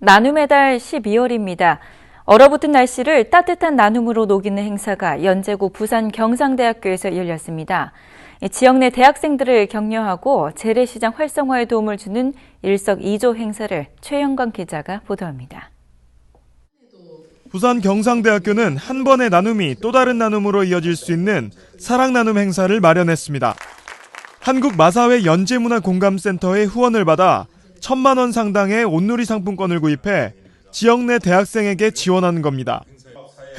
나눔의 달 12월입니다. 얼어붙은 날씨를 따뜻한 나눔으로 녹이는 행사가 연제구 부산 경상대학교에서 열렸습니다. 이 지역 내 대학생들을 격려하고 재래시장 활성화에 도움을 주는 일석이조 행사를 최영광 기자가 보도합니다. 부산 경상대학교는 한 번의 나눔이 또 다른 나눔으로 이어질 수 있는 사랑 나눔 행사를 마련했습니다. 한국 마사회 연재문화공감센터의 후원을 받아 천만 원 상당의 온누리 상품권을 구입해 지역 내 대학생에게 지원하는 겁니다.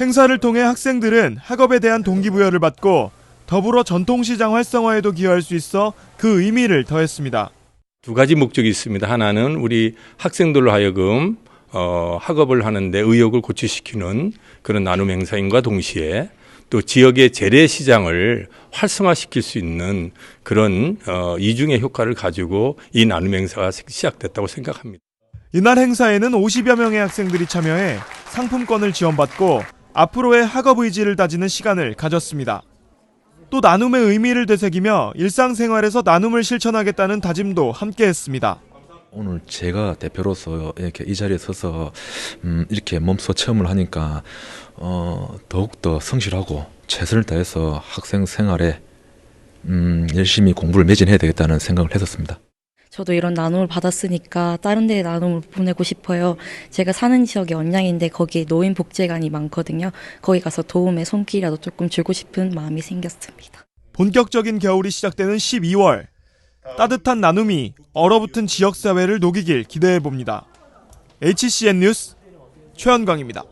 행사를 통해 학생들은 학업에 대한 동기부여를 받고 더불어 전통시장 활성화에도 기여할 수 있어 그 의미를 더했습니다. 두 가지 목적이 있습니다. 하나는 우리 학생들로 하여금 어, 학업을 하는데 의욕을 고취시키는 그런 나눔 행사인과 동시에 또 지역의 재래 시장을 활성화시킬 수 있는 그런 어, 이중의 효과를 가지고 이 나눔 행사가 시작됐다고 생각합니다. 이날 행사에는 50여 명의 학생들이 참여해 상품권을 지원받고 앞으로의 학업 의지를 다지는 시간을 가졌습니다. 또 나눔의 의미를 되새기며 일상생활에서 나눔을 실천하겠다는 다짐도 함께 했습니다. 오늘 제가 대표로서 이렇게 이 자리에 서서 음, 이렇게 몸소 체험을 하니까 어, 더욱더 성실하고 최선을 다해서 학생 생활에 음, 열심히 공부를 매진해야 되겠다는 생각을 했었습니다. 저도 이런 나눔을 받았으니까 다른 데에 나눔을 보내고 싶어요. 제가 사는 지역이 언양인데 거기에 노인 복지관이 많거든요. 거기 가서 도움의 손길이라도 조금 주고 싶은 마음이 생겼습니다. 본격적인 겨울이 시작되는 12월 따뜻한 나눔이 얼어붙은 지역사회를 녹이길 기대해 봅니다. HCN 뉴스 최현광입니다.